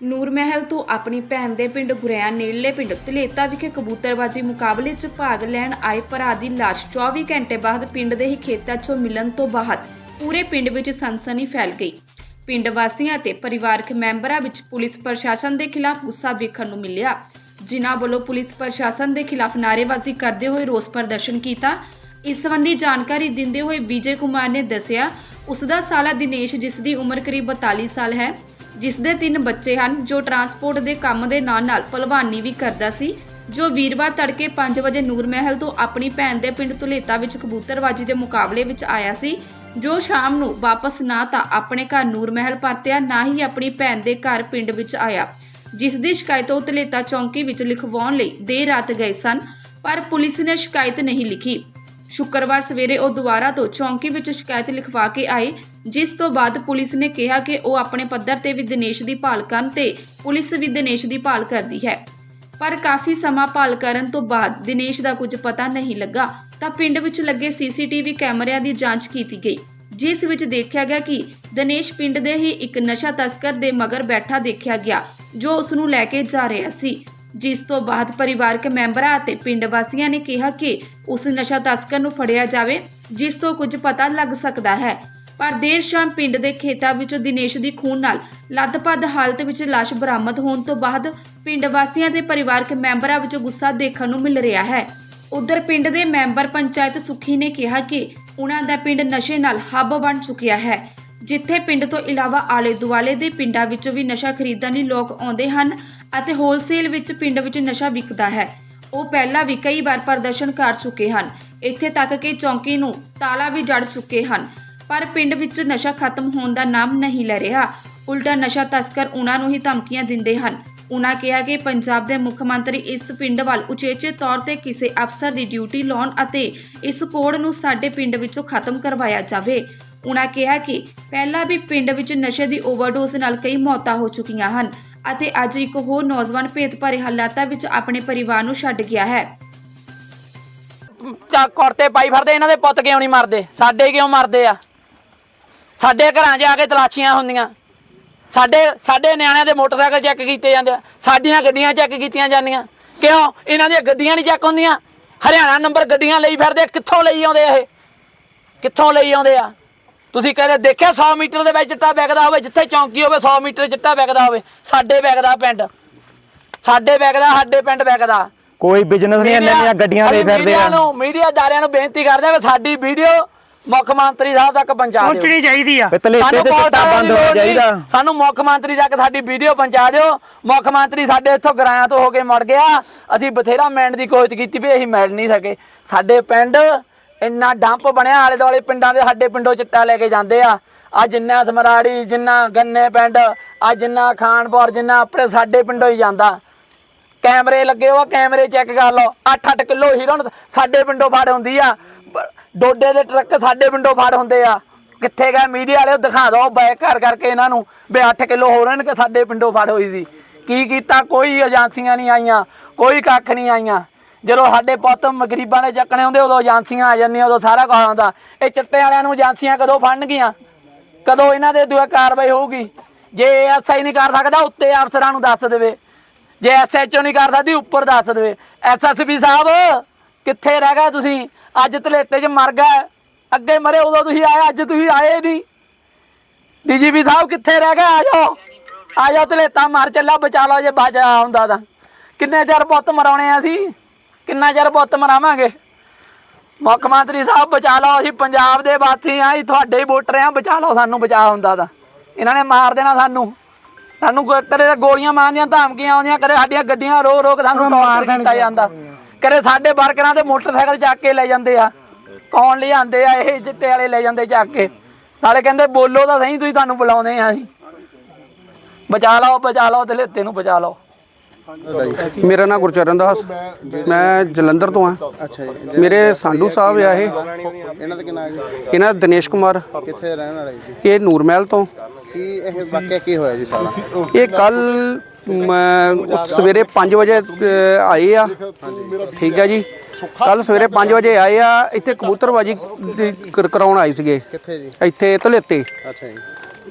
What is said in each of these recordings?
ਨੂਰ ਮਹਿਲ ਤੋਂ ਆਪਣੀ ਭੈਣ ਦੇ ਪਿੰਡ ਗੁਰੇਆ ਨੇੜਲੇ ਪਿੰਡ ਤਲੇਤਾ ਵਿਖੇ ਕਬੂਤਰਬਾਜੀ ਮੁਕਾਬਲੇ 'ਚ ਭਾਗ ਲੈਣ ਆਏ ਭਰਾ ਦੀ ਲਾਸ਼ 24 ਘੰਟੇ ਬਾਅਦ ਪਿੰਡ ਦੇ ਹੀ ਖੇਤਾਂ 'ਚੋਂ ਮਿਲਣ ਤੋਂ ਬਾਅਦ ਪੂਰੇ ਪਿੰਡ ਵਿੱਚ ਸਨਸਨੀ ਫੈਲ ਗਈ। ਪਿੰਡ ਵਾਸੀਆਂ ਤੇ ਪਰਿਵਾਰਕ ਮੈਂਬਰਾਂ ਵਿੱਚ ਪੁਲਿਸ ਪ੍ਰਸ਼ਾਸਨ ਦੇ ਖਿਲਾਫ ਗੁੱਸਾ ਵੇਖਣ ਨੂੰ ਮਿਲਿਆ। ਜਿਨ੍ਹਾਂ ਵੱਲੋਂ ਪੁਲਿਸ ਪ੍ਰਸ਼ਾਸਨ ਦੇ ਖਿਲਾਫ ਨਾਅਰੇਬਾਜ਼ੀ ਕਰਦੇ ਹੋਏ ਰੋਸ ਪ੍ਰਦਰਸ਼ਨ ਕੀਤਾ। ਇਸ ਸੰਬੰਧੀ ਜਾਣਕਾਰੀ ਦਿੰਦੇ ਹੋਏ ਵਿਜੇ ਕੁਮਾਰ ਨੇ ਦੱਸਿਆ ਉਸ ਦਾ ਸਾਲਾ ਦਿਨੇਸ਼, ਜਿਸ ਦੀ ਉਮਰ ਕਰੀਬ 42 ਸਾਲ ਹੈ ਜਿਸ ਦੇ ਤਿੰਨ ਬੱਚੇ ਹਨ, ਜੋ ਟਰਾਂਸਪੋਰਟ ਦੇ ਕੰਮ ਦੇ ਨਾਲ-ਨਾਲ ਭਲਵਾਨੀ ਵੀ ਕਰਦਾ ਸੀ, ਜੋ ਵੀਰਵਾਰ ਤੜਕੇ 5 ਵਜੇ ਨੂਰ ਮਹਿਲ ਤੋਂ ਆਪਣੀ ਭੈਣ ਦੇ ਪਿੰਡ ਧੁਲੇਤਾ ਵਿੱਚ ਕਬੂਤਰਬਾਜੀ ਦੇ ਮੁਕਾਬਲੇ ਵਿੱਚ ਆਇਆ ਸੀ, ਜੋ ਸ਼ਾਮ ਨੂੰ ਵਾਪਸ ਨਾ ਤਾਂ ਆਪਣੇ ਘਰ ਨੂਰ ਮਹਿਲ ਪਰਤਿਆ, ਨਾ ਹੀ ਆਪਣੀ ਭੈਣ ਦੇ ਘਰ ਪਿੰਡ ਵਿੱਚ ਆਇਆ। ਜਿਸ ਦੀ ਸ਼ਿਕਾਇਤ ਉਹ ਧੁਲੇਤਾ ਚੌਂਕੀ ਵਿੱਚ ਲਿਖਵਾਉਣ ਲਈ ਦੇਰ ਰਾਤ ਗਏ ਸਨ, ਪਰ ਪੁਲਿਸ ਨੇ ਸ਼ਿਕਾਇਤ ਨਹੀਂ ਲਿਖੀ। ਸ਼ੁੱਕਰਵਾਰ ਸਵੇਰੇ ਉਹ ਦੁਬਾਰਾ ਤੋਂ ਚੌਂਕੀ ਵਿੱਚ ਸ਼ਿਕਾਇਤ ਲਿਖਵਾ ਕੇ ਆਏ, ਜਿਸ ਤੋਂ ਬਾਅਦ ਪੁਲਿਸ ਨੇ ਕਿਹਾ ਕਿ ਉਹ ਆਪਣੇ ਪੱਧਰ ਤੇ ਵੀ ਦਿਨੇਸ਼ ਦੀ ਭਾਲ ਕਰਨ ਤੇ ਪੁਲਿਸ ਵੀ ਦਿਨੇਸ਼ ਦੀ ਭਾਲ ਕਰਦੀ ਹੈ। ਪਰ ਕਾਫੀ ਸਮਾਂ ਭਾਲ ਕਰਨ ਤੋਂ ਬਾਅਦ ਦਿਨੇਸ਼ ਦਾ ਕੁਝ ਪਤਾ ਨਹੀਂ ਲੱਗਾ ਤਾਂ ਪਿੰਡ ਵਿੱਚ ਲੱਗੇ ਸੀਸੀਟੀਵੀ ਕੈਮਰਿਆਂ ਦੀ ਜਾਂਚ ਕੀਤੀ ਗਈ, ਜਿਸ ਵਿੱਚ ਦੇਖਿਆ ਗਿਆ ਕਿ ਦਿਨੇਸ਼ ਪਿੰਡ ਦੇ ਹੀ ਇੱਕ ਨਸ਼ਾ ਤਸਕਰ ਦੇ ਮਗਰ ਬੈਠਾ ਦੇਖਿਆ ਗਿਆ, ਜੋ ਉਸ ਨੂੰ ਲੈ ਕੇ ਜਾ ਰਿਹਾ ਸੀ। ਜਿਸ ਤੋਂ ਬਾਅਦ ਪਰਿਵਾਰਕ ਮੈਂਬਰਾਂ ਅਤੇ ਪਿੰਡ ਵਾਸੀਆਂ ਨੇ ਕਿਹਾ ਕਿ ਉਸ ਨਸ਼ਾ ਤਸਕਰ ਨੂੰ ਫੜਿਆ ਜਾਵੇ, ਜਿਸ ਤੋਂ ਕੁਝ ਪਤਾ ਲੱਗ ਸਕਦਾ ਹੈ। ਪਰ ਦੇਰ ਸ਼ਾਮ ਪਿੰਡ ਦੇ ਖੇਤਾਂ ਵਿੱਚੋਂ ਦਿਨੇਸ਼ ਦੀ ਖੂਨ ਨਾਲ ਲੱਦਪੱਦ ਹਾਲਤ ਵਿੱਚ ਲਾਸ਼ ਬਰਾਮਦ ਹੋਣ ਤੋਂ ਬਾਅਦ ਪਿੰਡ ਵਾਸੀਆਂ ਤੇ ਪਰਿਵਾਰਕ ਮੈਂਬਰਾਂ ਵਿੱਚ ਗੁੱਸਾ ਦੇਖਣ ਨੂੰ ਮਿਲ ਰਿਹਾ ਹੈ। ਉਧਰ ਪਿੰਡ ਦੇ ਮੈਂਬਰ ਪੰਚਾਇਤ ਸੁਖੀ ਨੇ ਕਿਹਾ ਕਿ ਉਹਨਾਂ ਦਾ ਪਿੰਡ ਨਸ਼ੇ ਨਾਲ ਹੱਬ ਬਣ ਚੁੱਕਿਆ ਹੈ, ਜਿੱਥੇ ਪਿੰਡ ਤੋਂ ਇਲਾਵਾ ਆਲੇ ਦੁਆਲੇ ਦੇ ਪਿੰਡਾਂ ਵਿੱਚੋਂ ਵੀ ਨਸ਼ਾ ਖਰੀਦਣ ਲਈ ਲੋਕ ਆਉਂਦੇ ਹਨ। ਅਤੇ ਹੋਲਸੇਲ ਵਿੱਚ ਪਿੰਡ ਵਿੱਚ ਨਸ਼ਾ ਵਿਕਦਾ ਹੈ। ਉਹ ਪਹਿਲਾਂ ਵੀ ਕਈ ਵਾਰ ਪ੍ਰਦਰਸ਼ਨ ਕਰ ਚੁੱਕੇ ਹਨ। ਇੱਥੇ ਤੱਕ ਕਿ ਚੌਂਕੀ ਨੂੰ ਤਾਲਾ ਵੀ ਜੜ ਚੁੱਕੇ ਹਨ। ਪਰ ਪਿੰਡ ਵਿੱਚ ਨਸ਼ਾ ਖਤਮ ਹੋਣ ਦਾ ਨਾਮ ਨਹੀਂ ਲੈ ਰਿਹਾ। ਉਲਟਾ ਨਸ਼ਾ ਤਸਕਰ ਉਹਨਾਂ ਨੂੰ ਹੀ ਧਮਕੀਆਂ ਦਿੰਦੇ ਹਨ। ਉਹਨਾਂ ਕਿਹਾ ਕਿ ਪੰਜਾਬ ਦੇ ਮੁੱਖ ਮੰਤਰੀ ਇਸ ਪਿੰਡ ਵੱਲ ਉਚੇਚੇ ਤੌਰ ਤੇ ਕਿਸੇ ਅਫਸਰ ਦੀ ਡਿਊਟੀ ਲਾਉਣ ਅਤੇ ਇਸ ਕੋਡ ਨੂੰ ਸਾਡੇ ਪਿੰਡ ਵਿੱਚੋਂ ਖਤਮ ਕਰਵਾਇਆ ਜਾਵੇ। ਉਹਨਾਂ ਕਿਹਾ ਕਿ ਪਹਿਲਾਂ ਵੀ ਪਿੰਡ ਵਿੱਚ ਨਸ਼ੇ ਦੀ ਓਵਰਡੋਜ਼ ਨਾਲ ਕਈ ਮੌਤਾਂ ਹੋ ਚੁੱਕੀਆਂ ਹਨ। ਅਤੇ ਅੱਜ ਇੱਕ ਹੋਰ ਨੌਜਵਾਨ ਭੇਤ ਭਰੇ ਹਾਲਾਤਾਂ ਵਿੱਚ ਆਪਣੇ ਪਰਿਵਾਰ ਨੂੰ ਛੱਡ ਗਿਆ ਹੈ। ਚੱਕ ਕੁਰਤੇ ਪਾਈ ਫਿਰਦੇ, ਇਹਨਾਂ ਦੇ ਪੁੱਤ ਕਿਉਂ ਨਹੀਂ ਮਰਦੇ? ਸਾਡੇ ਕਿਉਂ ਮਰਦੇ ਆ? ਸਾਡੇ ਘਰਾਂ 'ਚ ਆ ਕੇ ਤਲਾਸ਼ੀਆਂ ਹੁੰਦੀਆਂ। ਸਾਡੇ ਸਾਡੇ ਨਿਆਣਿਆਂ ਦੇ ਮੋਟਰਸਾਈਕਲ ਚੈੱਕ ਕੀਤੇ ਜਾਂਦੇ ਆ। ਸਾਡੀਆਂ ਗੱਡੀਆਂ ਚੈੱਕ ਕੀਤੀਆਂ ਜਾਂਦੀਆਂ। ਕਿਉਂ? ਇਹਨਾਂ ਦੀਆਂ ਗੱਡੀਆਂ ਨਹੀਂ ਚੈੱਕ ਹੁੰਦੀਆਂ। ਹਰਿਆਣਾ ਨੰਬਰ ਗੱਡੀਆਂ ਲਈ ਫਿਰਦੇ, ਕਿੱਥੋਂ ਲਈ ਆਉਂਦੇ ਇਹ? ਕਿੱਥੋਂ ਲਈ ਆਉਂਦੇ ਆ? ਤੁਸੀਂ ਕਹਿੰਦੇ ਦੇਖਿਆ 100 ਮੀਟਰ ਦੇ ਵਿੱਚ ਚਿੱਟਾ ਵਿਕਦਾ ਹੋਵੇ ਜਿੱਥੇ ਚੌਂਕੀ ਹੋਵੇ 100 ਮੀਟਰ ਚਿੱਟਾ ਵਿਕਦਾ ਹੋਵੇ ਸਾਡੇ ਵਿਕਦਾ ਪਿੰਡ। ਸਾਡੇ ਵਿਕਦਾ ਸਾਡੇ ਪਿੰਡ ਵਿਕਦਾ। ਕੋਈ ਬਿਜ਼ਨਸ ਨਹੀਂ ਇੰਨੀਆਂ ਇੰਨੀਆਂ ਗੱਡੀਆਂ ਦੇ ਫਿਰਦੇ ਆ। ਨੂੰ ਮੀਡੀਆ ਦਾਰਿਆਂ ਨੂੰ ਬੇਨਤੀ ਕਰਦੇ ਆ ਵੀ ਸਾਡੀ ਵੀਡੀਓ ਮੁੱਖ ਮੰਤਰੀ ਸਾਹਿਬ ਤੱਕ ਪਹੁੰਚਾ ਦਿਓ। ਪਹੁੰਚਣੀ ਚਾਹੀਦੀ ਆ। ਸਾਨੂੰ ਚਿੱਟਾ ਬੰਦ ਦੀ ਹੋਣਾ ਲੋੜ ਨਹੀਂ। ਚਾਹੀਦਾ। ਸਾਨੂੰ ਮੁੱਖ ਮੰਤਰੀ ਤੱਕ ਸਾਡੀ ਵੀਡੀਓ ਪਹੁੰਚਾ ਦਿਓ। ਮੁੱਖ ਮੰਤਰੀ ਸਾਡੇ ਇੱਥੋਂ ਗਰਾਇਆਂ ਤੋਂ ਹੋ ਕੇ ਮੁੜ ਗਿਆ। ਅਸੀਂ ਬਥੇਰਾ ਮਿਲਣ ਦੀ ਕੋਸ਼ਿਸ਼ ਕੀਤੀ ਵੀ ਅਸੀਂ ਮਿਲ ਨਹੀਂ ਸਕੇ। ਸਾਡੇ ਪਿੰਡ ਇੰਨਾ ਡੰਪ ਬਣਿਆ ਆਲੇ ਦੁਆਲੇ ਪਿੰਡਾਂ ਦੇ, ਸਾਡੇ ਪਿੰਡੋਂ ਚਿੱਟਾ ਲੈ ਕੇ ਜਾਂਦੇ ਆ। ਆ ਜਿੰਨਾ ਸਮਰਾੜੀ, ਜਿੰਨਾ ਗੰਨੇ ਪਿੰਡ, ਆ ਜਿੰਨਾ ਖਾਨਪੁਰ ਜਿੰਨਾ ਆਪਣੇ ਸਾਡੇ ਪਿੰਡੋਂ ਹੀ ਜਾਂਦਾ। ਕੈਮਰੇ ਲੱਗੇ ਹੋਆ ਕੈਮਰੇ ਚੈੱਕ ਕਰ ਲਓ। 8-8 ਕਿਲੋ ਹੀਰੋਨ ਸਾਡੇ ਪਿੰਡੋਂ ਫੜ ਹੁੰਦੀ ਆ। ਡੋਡੇ ਦੇ ਟਰੱਕ ਸਾਡੇ ਪਿੰਡੋਂ ਫੜ ਹੁੰਦੇ ਆ। ਕਿੱਥੇ ਗਏ? ਮੀਡੀਆ ਵਾਲੇ ਦਿਖਾ ਦਿਓ ਬੈਕ ਕਰ ਕਰਕੇ ਇਹਨਾਂ ਨੂੰ ਵੀ 8 ਕਿਲੋ ਹੋ ਰਹੇ ਨੇ ਕਿ ਸਾਡੇ ਪਿੰਡੋਂ ਫੜ ਹੋਈ ਸੀ। ਕੀ ਕੀਤਾ? ਕੋਈ ਏਜੰਸੀਆਂ ਨਹੀਂ ਆਈਆਂ, ਕੋਈ ਕੱਖ ਨਹੀਂ ਆਈਆਂ। ਜਦੋਂ ਸਾਡੇ ਪੁੱਤ ਗਰੀਬਾਂ ਦੇ ਚੱਕਣੇ ਹੁੰਦੇ, ਉਦੋਂ ਏਜੰਸੀਆਂ ਆ ਜਾਂਦੀਆਂ, ਉਦੋਂ ਸਾਰਾ ਕੁਝ ਆਉਂਦਾ। ਇਹ ਚਿੱਟੇ ਵਾਲਿਆਂ ਨੂੰ ਏਜੰਸੀਆਂ ਕਦੋਂ ਫੜਨਗੀਆਂ? ਕਦੋਂ ਇਹਨਾਂ ਦੇ ਦੁਆ ਕਾਰਵਾਈ ਹੋਊਗੀ? ਜੇ ਐਸਆਈ ਨਹੀਂ ਕਰ ਸਕਦਾ, ਉੱਤੇ ਅਫਸਰਾਂ ਨੂੰ ਦੱਸ ਦੇਵੇ। ਜੇ ਐਸਐਚਓ ਨਹੀਂ ਕਰ ਸਕਦੀ, ਉੱਪਰ ਦੱਸ ਦੇਵੇ। ਐਸਐਸਪੀ ਸਾਹਿਬ, ਕਿੱਥੇ ਰਹਿ ਗਏ ਤੁਸੀਂ? ਅੱਜ ਤਲੇਤੇ 'ਚ ਮਰ ਗਏ। ਅੱਗੇ ਮਰੇ ਉਦੋਂ ਤੁਸੀਂ ਆਏ, ਅੱਜ ਤੁਸੀਂ ਆਏ ਨਹੀਂ। ਡੀਜੀਪੀ ਸਾਹਿਬ, ਕਿੱਥੇ ਰਹਿ ਗਏ? ਆ ਜਾਓ। ਆ ਜਾਓ ਧਲੇਤਾ ਮਰ, ਚੱਲਾ, ਬਚਾ ਲਓ ਜੇ ਬਚਾ ਹੁੰਦਾ ਤਾਂ। ਕਿੰਨੇ ਚਿਰ ਪੁੱਤ ਮਰਾਉਣੇ ਆ ਅਸੀਂ? ਕਿੰਨਾ ਚਿਰ ਪੁੱਤ ਮਰਾਵਾਂਗੇ? ਮੁੱਖ ਮੰਤਰੀ ਸਾਹਿਬ ਬਚਾ ਲਓ ਅਸੀਂ ਪੰਜਾਬ ਦੇ ਵਾਸੀ ਆਂ ਅਸੀਂ ਤੁਹਾਡੇ ਹੀ ਵੋਟਰ ਆਂ ਬਚਾ ਲਓ ਸਾਨੂੰ ਬਚਾ ਹੁੰਦਾ ਤਾਂ। ਇਹਨਾਂ ਨੇ ਮਾਰ ਦੇਣਾ ਸਾਨੂੰ। ਸਾਨੂੰ ਕਦੇ ਤਾਂ ਗੋਲੀਆਂ ਮਾਰਦੀਆਂ ਧਮਕੀਆਂ ਆਉਂਦੀਆਂ ਕਦੇ ਸਾਡੀਆਂ ਗੱਡੀਆਂ ਰੋ ਰੋ ਕੇ ਸਾਨੂੰ ਟੌਰਚਰ ਕੀਤਾ ਜਾਂਦਾ। ਕਦੇ ਸਾਡੇ ਵਰਕਰਾਂ ਦੇ ਮੋਟਰਸਾਈਕਲ ਚੱਕ ਕੇ ਲੈ ਜਾਂਦੇ ਆ। ਕੌਣ ਲਿਆਂਦੇ ਆ ਇਹ ਚਿੱਟੇ ਵਾਲੇ ਲੈ ਜਾਂਦੇ ਚੱਕ ਕੇ। ਨਾਲੇ ਕਹਿੰਦੇ ਬੋਲੋ ਤਾਂ ਸਹੀ ਤੁਸੀਂ ਤੁਹਾਨੂੰ ਬੁਲਾਉਂਦੇ ਆ ਅਸੀਂ। ਬਚਾ ਲਓ ਬਚਾ ਲਓ ਦਲੇਤੇ ਨੂੰ ਬਚਾ ਲਓ। ਮੇਰਾ ਨਾਮ ਗੁਰਚਰਨ ਦਾਸ। ਮੈਂ ਜਲੰਧਰ ਤੋਂ ਆ ਅੱਛਾ ਜੀ। ਮੇਰੇ ਸਾਂਢੂ ਸਾਹਿਬ ਆ ਇਹ। ਇਹਨਾਂ ਦਾ ਕੀ ਨਾਮ ਹੈ ਇਹਨਾਂ ਦਾ ਦਿਨੇਸ਼ ਕੁਮਾਰ। ਕਿੱਥੇ ਰਹਿਣ ਵਾਲੇ ਜੀ? ਇਹ ਨੂਰਮਹਿਲ ਤੋਂ। ਕੀ ਇਹ ਵਾਕਿਆ ਕੀ ਹੋਇਆ ਜੀ ਸਾਰਾ? ਇਹ ਕੱਲ ਸਵੇਰੇ 5 ਵਜੇ ਆਏ ਆ। ਠੀਕ ਹੈ ਜੀ। ਕੱਲ ਸਵੇਰੇ 5 ਵਜੇ ਆਏ ਆ। ਇੱਥੇ ਕਬੂਤਰਬਾਜੀ ਕਰਾਉਣ ਆਏ ਸੀਗੇ। ਕਿੱਥੇ ਜੀ? ਇੱਥੇ ਧਲੇਤੇ। ਅੱਛਾ ਜੀ।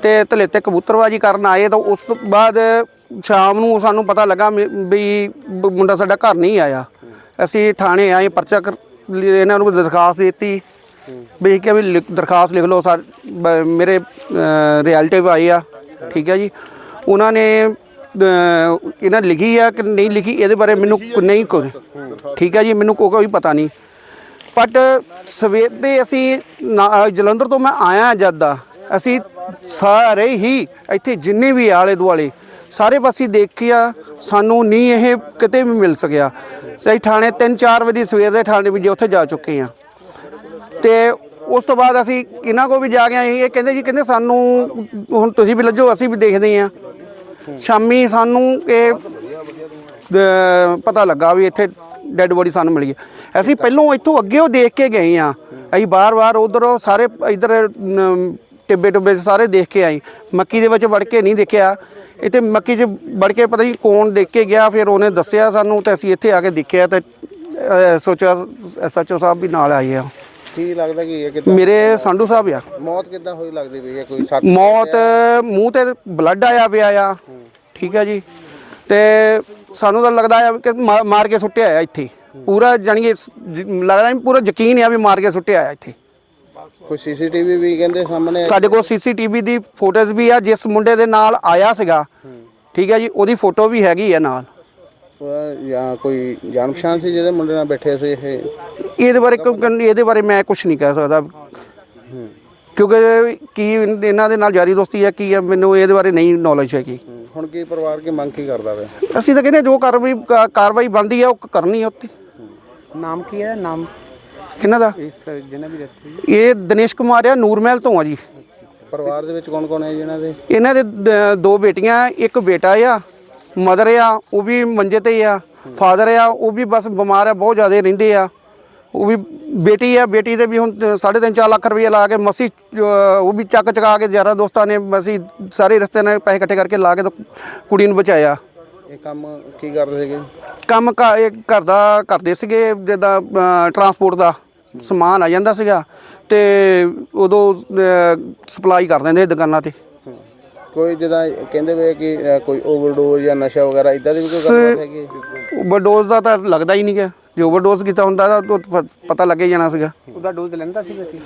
ਤੇ ਧਲੇਤੇ ਕਬੂਤਰਬਾਜੀ ਕਰਨ ਆਏ ਤਾਂ ਉਸ ਤੋਂ ਬਾਅਦ ਸ਼ਾਮ ਨੂੰ ਸਾਨੂੰ ਪਤਾ ਲੱਗਾ ਵੀ ਵੀ ਬ- ਮੁੰਡਾ ਸਾਡਾ ਘਰ ਨਹੀਂ ਆਇਆ। ਅਸੀਂ ਥਾਣੇ ਆਏ ਪਰਚਾ ਕਰ ਲਈ ਇਹਨਾਂ ਨੂੰ ਦਰਖਾਸਤ ਦਿੱਤੀ। ਵੀ ਕਿ ਵੀ ਲਿਖ- ਦਰਖਾਸਤ ਲਿਖ ਲਓ ਸਰ ਬ- ਮੇਰੇ ਰਿਐਲਟਿਵ ਆਏ ਆ ਠੀਕ ਹੈ ਜੀ। ਉਹਨਾਂ ਨੇ ਅ, ਇਹਨਾਂ ਨੇ ਲਿਖੀ ਆ ਕਿ ਨਹੀਂ ਲਿਖੀ ਇਹਦੇ ਬਾਰੇ ਮੈਨੂੰ ਕੋ- ਨਹੀਂ ਕੋਈ ਠੀਕ ਹੈ ਜੀ ਮੈਨੂੰ ਕੋ- ਕੋਈ ਪਤਾ ਨਹੀਂ। ਬਟ ਸਵੇਰ ਦੇ ਅਸੀਂ ਨਾ- ਜਲੰਧਰ ਤੋਂ ਮੈਂ ਆਇਆ ਜਦ ਦਾ। ਅਸੀਂ ਸਾਰੇ ਹੀ ਇੱਥੇ ਜਿੰਨੇ ਵੀ ਆਲੇ ਦੁਆਲੇ ਸਾਰੇ ਪਾਸੇ ਦੇਖਿਆ ਸਾਨੂੰ ਨਹੀਂ ਇਹ ਕਿਤੇ ਵੀ ਮਿਲ ਸਕਿਆ। ਸਹੀ ਥਾਣੇ 3-4 ਵਜੇ ਸਵੇਰ ਦੇ ਥਾਣੇ ਵੀ ਜੇ ਉੱਥੇ ਜਾ ਚੁੱਕੇ ਆ। ਤੇ ਉਸ ਤੋਂ ਬਾਅਦ ਅਸੀਂ ਇਹਨਾਂ ਕੋ ਵੀ ਜਾ ਕੇ ਇਹ ਕਹਿੰਦੇ ਜੀ, ਕਹਿੰਦੇ ਸਾਨੂੰ ਹੁਣ ਤੁਸੀਂ ਵੀ ਲੱਜੋ, ਅਸੀਂ ਵੀ ਦੇਖਦੇ ਆ। ਸ਼ਾਮੀ ਸਾਨੂੰ ਇਹ ਪਤਾ ਲੱਗਾ ਵੀ ਇੱਥੇ ਡੈੱਡ ਬੋਡੀ ਸਾਨੂੰ ਮਿਲੀ ਹੈ ਅਸੀਂ ਪਹਿਲੋਂ ਇੱਥੋਂ ਅੱਗੇ ਉਹ ਦੇਖ ਕੇ ਗਏ ਆ। ਅਸੀਂ ਬਾਰ-ਬਾਰ ਉਧਰ ਸਾਰੇ ਇਧਰ ਟਿੱਬੇ ਟਿੱਬੇ ਸਾਰੇ ਦੇਖ ਕੇ ਆਏ ਮੱਕੀ ਦੇ ਵਿੱਚ ਵੜ ਕੇ ਨਹੀਂ ਦੇਖਿਆ। ਇੱਥੇ ਮੱਕੀ 'ਚ ਵੜ ਕੇ ਪਤਾ ਨਹੀਂ ਕੌਣ ਦੇਖ ਕੇ ਗਿਆ ਫਿਰ ਉਹਨੇ ਦੱਸਿਆ ਸਾਨੂੰ ਤੇ ਅਸੀਂ ਇੱਥੇ ਆ ਕੇ ਦੇਖਿਆ ਤੇ ਸੋਚਿਆ ਐਸਐਚਓ ਸਾਹਿਬ ਵੀ ਨਾਲ ਆਏ ਆ। ਕੀ ਲੱਗਦਾ ਕੀ ਹੈ ਕਿਦਾਂ ਮੇਰੇ ਸੰਧੂ ਸਾਹਿਬ ਆ। ਮੌਤ ਕਿਦਾਂ ਹੋਈ ਲੱਗਦੀ ਪਈ ਹੈ ਕੋਈ ਸੱਟ ਮੌਤ ਮੂੰਹ ਤੇ ਬਲੱਡ ਆਇਆ ਪਿਆ ਆ। ਠੀਕ ਹੈ ਜੀ। ਤੇ ਸਾਨੂੰ ਤਾਂ ਲੱਗਦਾ ਆ ਕਿ ਮਾਰ ਕੇ ਸੁੱਟਿਆ ਆ ਇੱਥੇ। ਪੂਰਾ ਜਾਣੀ ਕਿ ਸ- ਜ- ਲੱਗਦਾ ਨਹੀਂ ਪੂਰਾ ਯਕੀਨ ਆ ਵੀ ਮਾਰ ਕੇ ਸੁੱਟਿਆ ਆ ਇੱਥੇ। ਕੋਈ ਸੀਸੀਟੀਵੀ ਵੀ ਕਹਿੰਦੇ ਸਾਹਮਣੇ ਸਾਡੇ ਕੋਲ ਸੀਸੀਟੀਵੀ ਦੀ ਫੋਟੋਜ਼ ਵੀ ਆ ਜਿਸ ਮੁੰਡੇ ਦੇ ਨਾਲ ਆਇਆ ਸੀਗਾ। ਠੀਕ ਹੈ ਜੀ ਉਹਦੀ ਫੋਟੋ ਵੀ ਹੈਗੀ ਆ ਨਾਲ। ਜਾਂ ਕੋਈ ਜਾਣ ਪਛਾਣ ਸੀ ਜਿਹੜੇ ਮੁੰਡੇ ਨਾਲ ਬੈਠੇ ਸੀ ਇਹ? ਇਹਦੇ ਬਾਰੇ ਕਿਉਂ- ਇਹਦੇ ਬਾਰੇ ਮੈਂ ਕੁਝ ਨਹੀਂ ਕਹਿ ਸਕਦਾ। ਕਿਉਂਕਿ ਕੀ ਇਹਨਾਂ ਦੇ ਨਾਲ ਯਾਰੀ ਦੋਸਤੀ ਹੈ ਕੀ ਹੈ ਮੈਨੂੰ ਇਹਦੇ ਬਾਰੇ ਨਹੀਂ ਨੌਲੇਜ ਹੈਗੀ। ਹੁਣ ਕੀ ਪਰਿਵਾਰ ਕੀ ਮੰਗ ਕੀ ਕਰਦਾ ਵੇ? ਅਸੀਂ ਤਾਂ ਕਹਿੰਦੇ ਜੋ ਕਾਰਵਾਈ ਕਾਰਵਾਈ ਬਣਦੀ ਹੈ ਉਹ ਕਰਨੀ ਹੈ ਉੱਤੇ ਨਾਮ ਕੀ ਹੈ? ਨਾਮ ਕਿਹਨਾਂ ਦਾ? ਇਸ ਜਿਹਨਾਂ ਦੀ ਇਹ ਦਿਨੇਸ਼ ਕੁਮਾਰ ਆ ਨੂਰਮਹਿਲ ਤੋਂ ਆ ਜੀ। ਪਰਿਵਾਰ ਦੇ ਵਿੱਚ ਕੌਣ ਕੌਣ ਹੈ ਜੀ ਇਹਨਾਂ ਦੇ? ਇਹਨਾਂ ਦੇ ਦ- ਦੋ ਬੇਟੀਆਂ ਇੱਕ ਬੇਟਾ ਆ ਮਦਰ ਆ ਉਹ ਵੀ ਮੰਜੇ ਤੇ ਆ ਫਾਦਰ ਆ ਉਹ ਵੀ ਬਸ ਬਿਮਾਰ ਆ ਬਹੁਤ ਜ਼ਿਆਦਾ ਰਹਿੰਦੇ ਆ। ਉਹ ਵੀ ਬੇਟੀ ਆ ਬੇਟੀ ਤੇ ਵੀ ਹੁਣ 3.5 4 ਲੱਖ ਰੁਪਏ ਲਾ ਕੇ ਮਸੀ ਉਹ ਵੀ ਚੱਕ ਚਕਾ ਕੇ ਯਾਰਾਂ ਦੋਸਤਾਂ ਨੇ ਮਸੀ ਸਾਰੇ ਰਸਤੇ ਨੇ ਪੈਸੇ ਇਕੱਠੇ ਕਰਕੇ ਲਾ ਕੇ ਤਾਂ ਕੁੜੀ ਨੂੰ ਬਚਾਇਆ। ਇਹ ਕੰਮ ਕੀ ਕਰਦੇ ਸੀਗੇ? ਕੰਮ ਇਹ ਘਰ ਦਾ ਕਰਦੇ ਸੀਗੇ ਜਿੱਦਾਂ ਟਰਾਂਸਪੋਰਟ ਦਾ। ਸਮਾਨ ਆ ਜਾਂਦਾ ਸੀਗਾ ਤੇ ਉਦੋਂ ਸਪਲਾਈ ਕਰ ਦਿੰਦੇ ਦੁਕਾਨਾਂ ਤੇ। ਕੋਈ ਜਿਹਦਾ ਕਹਿੰਦੇ ਵੇ ਕਿ ਕੋਈ ਓਵਰਡੋਜ਼ ਜਾਂ ਨਸ਼ਾ ਵਗੈਰਾ ਇਦਾਂ ਦੀ ਵੀ ਕੋਈ ਗੱਲਬਾਤ ਹੈਗੀ ਓਵਰਡੋਜ਼ ਦਾ ਤਾਂ ਲੱਗਦਾ ਹੀ ਨਹੀਂ ਗਿਆ। ਜੇ ਓਵਰਡੋਜ਼ ਕੀਤਾ ਹੁੰਦਾ ਤਾਂ ਪਤਾ ਲੱਗੇ ਜਾਣਾ ਸੀਗਾ। ਉਹਦਾ ਡੋਜ਼ ਲੈਂਦਾ ਸੀ ਵੈਸੇ?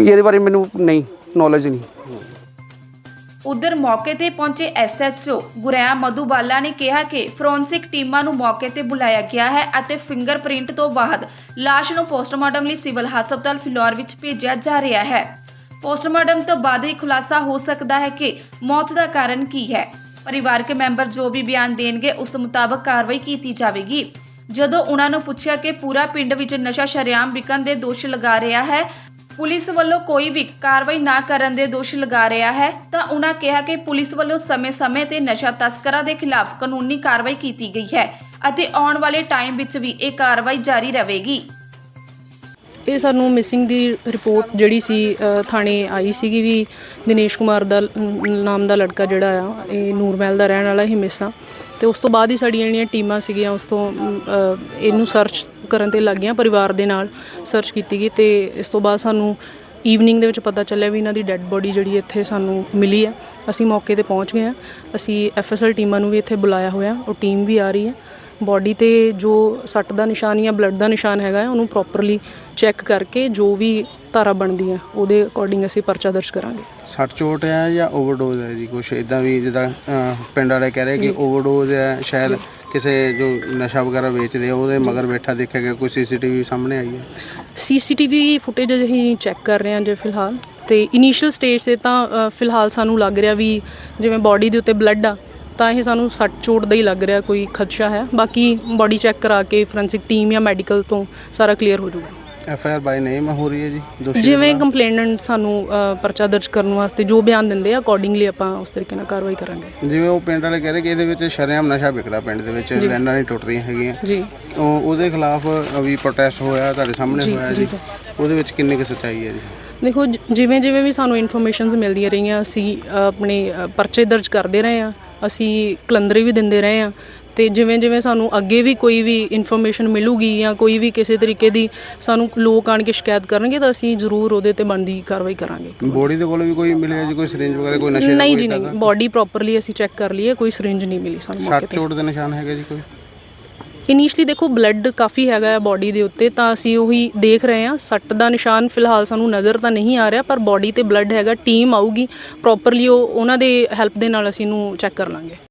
ਇਹਦੇ ਬਾਰੇ ਮੈਨੂੰ ਨਹੀਂ ਨੌਲੇਜ ਨਹੀਂ। ਉਧਰ ਮੌਕੇ ਤੇ ਪਹੁੰਚੇ ਐਸਐਚਓ ਗੁਰਿਆ ਮਧੂਬਾਲਾ ਨੇ ਕਿਹਾ ਕਿ ਫੋਰੈਂਸਿਕ ਟੀਮਾਂ ਨੂੰ ਮੌਕੇ ਤੇ ਬੁਲਾਇਆ ਗਿਆ ਹੈ ਅਤੇ ਫਿੰਗਰਪ੍ਰਿੰਟ ਤੋਂ ਬਾਅਦ ਲਾਸ਼ ਨੂੰ ਪੋਸਟਮਾਰਟਮ ਲਈ ਸਿਵਲ ਹਸਪਤਾਲ ਫਿਲੌਰ ਵਿੱਚ ਭੇਜਿਆ ਜਾ ਰਿਹਾ ਹੈ। ਪੋਸਟਮਾਰਟਮ ਤੋਂ ਬਾਅਦ ਹੀ ਖੁਲਾਸਾ ਹੋ ਸਕਦਾ ਹੈ ਕਿ ਮੌਤ ਦਾ ਕਾਰਨ ਕੀ ਹੈ। ਪਰਿਵਾਰਕ ਮੈਂਬਰ ਜੋ ਵੀ ਬਿਆਨ ਦੇਣਗੇ, ਉਸ ਮੁਤਾਬਕ ਕਾਰਵਾਈ ਕੀਤੀ ਜਾਵੇਗੀ। ਜਦੋਂ ਉਹਨਾਂ ਨੂੰ ਪੁੱਛਿਆ ਕਿ ਪੂਰਾ ਪਿੰਡ ਵਿੱਚ ਨਸ਼ਾ ਸ਼ਰੇਆਮ ਵਿਕਣ ਦੇ ਦੋਸ਼ ਲਗਾ ਰਿਹਾ ਹੈ ਪੁਲਿਸ ਵੱਲੋਂ ਕੋਈ ਵੀ ਕਾਰਵਾਈ ਨਾ ਕਰਨ ਦੇ ਦੋਸ਼ ਲਗਾ ਰਿਹਾ ਹੈ, ਤਾਂ ਉਹਨਾਂ ਕਿਹਾ ਕਿ ਪੁਲਿਸ ਵੱਲੋਂ ਸਮੇਂ-ਸਮੇਂ ਤੇ ਨਸ਼ਾ ਤਸਕਰਾਂ ਦੇ ਖਿਲਾਫ ਕਾਨੂੰਨੀ ਕਾਰਵਾਈ ਕੀਤੀ ਗਈ ਹੈ ਅਤੇ ਆਉਣ ਵਾਲੇ ਟਾਈਮ ਵਿੱਚ ਵੀ ਇਹ ਕਾਰਵਾਈ ਜਾਰੀ ਰਹੇਗੀ। ਇਹ ਸਾਨੂੰ ਮਿਸਿੰਗ ਦੀ ਰਿਪੋਰਟ ਜਿਹੜੀ ਸੀ ਥਾਣੇ ਆਈ ਸੀਗੀ ਵੀ ਦਿਨੇਸ਼ ਕੁਮਾਰ ਦਾ ਨਾਮ ਦਾ ਲੜਕਾ ਜਿਹੜਾ ਆ, ਇਹ ਨੂਰਮਹਿਲ ਦਾ ਰਹਿਣ ਵਾਲਾ ਹੀ ਮਿਸ। ਆ ਤੇ ਉਸ ਤੋਂ ਬਾਅਦ ਹੀ ਸਾਡੀਆਂ ਜਿਹੜੀਆਂ ਟੀਮਾਂ ਸੀਗੀਆਂ, ਉਸ ਤੋਂ ਇਹਨੂੰ ਸਰਚ ਕਰਨ ਤੇ ਲੱਗ ਲੱਗੀਆਂ ਪਰਿਵਾਰ ਦੇ ਨਾਲ ਸਰਚ ਕੀਤੀ ਗਈ ਤੇ ਇਸ ਤੋਂ ਬਾਅਦ ਸਾਨੂੰ ਈਵਨਿੰਗ ਦੇ ਵਿੱਚ ਪਤਾ ਚੱਲਿਆ ਵੀ ਇਹਨਾਂ ਦੀ ਡੈੱਡ ਬੋਡੀ ਜਿਹੜੀ ਇੱਥੇ ਸਾਨੂੰ ਮਿਲੀ ਹੈ ਅਸੀਂ ਮੌਕੇ ਤੇ ਪਹੁੰਚ ਗਏ ਹਾਂ ਅਸੀਂ ਐਫਐਸਐਲ ਟੀਮਾਂ ਨੂੰ ਵੀ ਇੱਥੇ ਬੁਲਾਇਆ ਹੋਇਆ। ਉਹ ਟੀਮ ਵੀ ਆ ਰਹੀ ਹੈ ਬਾਡੀ ਤੇ ਜੋ ਸੱਟ ਦਾ ਨਿਸ਼ਾਨ ਜਾਂ ਬਲੱਡ ਦਾ ਨਿਸ਼ਾਨ ਹੈਗਾ ਉਹਨੂੰ ਪ੍ਰੋਪਰਲੀ ਚੈੱਕ ਕਰਕੇ ਜੋ ਵੀ ਧਾਰਾ ਬਣਦੀ ਹੈ ਉਹਦੇ ਅਕੋਰਡਿੰਗ ਅਸੀਂ ਪਰਚਾ ਦਰਜ ਕਰਾਂਗੇ। ਸੱਟ ਚੋਟ ਹੈ ਜਾਂ ਓਵਰਡੋਜ਼ ਹੈ ਜੀ? ਕੁਛ ਇਦਾਂ ਵੀ ਜਿੱਦਾਂ ਪਿੰਡ ਵਾਲੇ ਕਹਿ ਰਹੇ ਕਿ ਓਵਰਡੋਜ਼ ਹੈ ਸ਼ਾਇਦ ਕਿਸੇ ਜੋ ਨਸ਼ਾ ਵਗੈਰਾ ਵੇਚਦੇ ਆ ਉਹਦੇ ਮਗਰ ਬੈਠਾ ਦੇਖਿਆ ਗਿਆ ਕੋਈ ਸੀਸੀਟੀਵੀ ਸਾਹਮਣੇ ਆਈ ਹੈ? ਸੀਸੀਟੀਵੀ ਫੁਟੇਜ ਅਸੀਂ ਚੈੱਕ ਕਰ ਰਹੇ ਹਾਂ ਜੇ ਫਿਲਹਾਲ। ਤੇ ਇਨੀਸ਼ੀਅਲ ਸਟੇਜ ਤੇ ਤਾਂ ਫਿਲਹਾਲ ਸਾਨੂੰ ਲੱਗ ਰਿਹਾ ਵੀ ਜਿਵੇਂ ਬਾਡੀ ਦੇ ਉੱਤੇ ਬਲੱਡ ਆ ਤਾਂ ਇਹ ਸਾਨੂੰ ਸੱਟ ਚੋਟ ਦਾ ਹੀ ਲੱਗ ਰਿਹਾ ਕੋਈ ਖਦਸ਼ਾ ਹੈ। ਬਾਕੀ ਬਾਡੀ ਚੈੱਕ ਕਰਾ ਕੇ ਫੋਰੈਂਸਿਕ ਟੀਮ ਜਾਂ ਮੈਡੀਕਲ ਤੋਂ ਸਾਰਾ ਕਲੀਅਰ ਹੋ ਜਾਊਗਾ। ਐਫ ਆਈ ਆਰ ਬਾਈ ਨੇਮ ਹੋ ਰਹੀ ਹੈ ਜੀ ਦੋਸ਼ੀ ਦੇ ਜਿਵੇਂ ਖਿਲਾਫ਼? ਕੰਪਲੇਨੈਂਟ ਸਾਨੂੰ ਅ, ਪਰਚਾ ਦਰਜ ਕਰਨ ਵਾਸਤੇ ਜੋ ਬਿਆਨ ਦਿੰਦੇ ਆ ਅਕੋਰਡਿੰਗਲੀ ਆਪਾਂ ਉਸ ਤਰੀਕੇ ਨਾਲ ਕਾਰਵਾਈ ਕਰਾਂਗੇ। ਜਿਵੇਂ ਉਹ ਪਿੰਡ ਵਾਲੇ ਕਹਿ ਰਹੇ ਕਿ ਇਹਦੇ ਵਿੱਚ ਸ਼ਰੇਆਮ ਨਸ਼ਾ ਵਿਕਦਾ ਪਿੰਡ ਦੇ ਵਿੱਚ ਲਾਈਨਾਂ ਨਹੀਂ ਟੁੱਟਦੀਆਂ ਹੈਗੀਆਂ। ਜੀ। ਉਹ ਉਹਦੇ ਖਿਲਾਫ ਵੀ ਪ੍ਰੋਟੈਸਟ ਹੋਇਆ ਤੁਹਾਡੇ ਸਾਹਮਣੇ ਹੋਇਆ ਜੀ। ਉਹਦੇ ਵਿੱਚ ਕਿੰਨੀ ਕੁ ਸੱਚਾਈ ਹੈ ਜੀ? ਦੇਖੋ ਜ- ਜਿਵੇਂ ਜਿਵੇਂ ਵੀ ਸਾਨੂੰ ਇਨਫੋਰਮੇਸ਼ਨਸ ਮਿਲਦੀਆਂ ਰਹੀਆਂ ਅਸੀਂ ਅ, ਆਪਣੇ ਅ, ਪਰਚੇ ਦਰਜ ਕਰਦੇ ਰਹੇ ਹਾਂ ਅਸੀਂ ਕਲੰਦਰੇ ਵੀ ਦਿੰਦੇ ਰਹੇ ਹਾਂ। ਤੇ ਜਿਵੇਂ ਜਿਵੇਂ ਸਾਨੂੰ ਅੱਗੇ ਵੀ ਕੋਈ ਵੀ ਇਨਫੋਰਮੇਸ਼ਨ ਮਿਲੂਗੀ ਜਾਂ ਕੋਈ ਵੀ ਕਿਸੇ ਤਰੀਕੇ ਦੀ ਸਾਨੂੰ ਲੋਕ ਆਣ ਕੇ ਸ਼ਿਕਾਇਤ ਕਰਨਗੇ ਤਾਂ ਅਸੀਂ ਜ਼ਰੂਰ ਉਹਦੇ ਤੇ ਬਣਦੀ ਕਾਰਵਾਈ ਕਰਾਂਗੇ। ਬੋਡੀ ਦੇ ਕੋਲ ਵੀ ਕੋਈ ਮਿਲਿਆ ਜੀ ਕੋਈ ਸਿਰਿੰਜ ਵਗੈਰਾ ਕੋਈ ਨਸ਼ੇ ਦਾ ਨਹੀਂ ਜੀ ਨਹੀਂ? ਬਾਡੀ ਪ੍ਰੋਪਰਲੀ ਅਸੀਂ ਚੈੱਕ ਕਰ ਲਈ ਹੈ ਕੋਈ ਸਿਰਿੰਜ ਨਹੀਂ ਮਿਲੀ ਸਾਨੂੰ ਮੌਕੇ ਤੇ। ਚੋਟ ਦੇ ਨਿਸ਼ਾਨ ਹੈਗੇ ਜੀ ਕੋਈ? ਇਨੀਸ਼ੀਅਲੀ ਦੇਖੋ ਬਲੱਡ ਕਾਫੀ ਹੈਗਾ ਹੈ ਬਾਡੀ ਦੇ ਉੱਤੇ, ਤਾਂ ਅਸੀਂ ਉਹੀ ਦੇਖ ਰਹੇ ਹਾਂ। ਸੱਟ ਦਾ ਨਿਸ਼ਾਨ ਫਿਲਹਾਲ ਸਾਨੂੰ ਨਜ਼ਰ ਤਾਂ ਨਹੀਂ ਆ ਰਿਹਾ, ਪਰ ਬਾਡੀ ਤੇ ਬਲੱਡ ਹੈਗਾ ਟੀਮ ਆਊਗੀ। ਪ੍ਰੋਪਰਲੀ ਉਹ ਉਹਨਾਂ ਦੇ ਹੈਲਪ ਦੇ ਨਾਲ ਅਸੀਂ ਇਹਨੂੰ ਚੈੱਕ ਕਰ ਲਾਂਗੇ।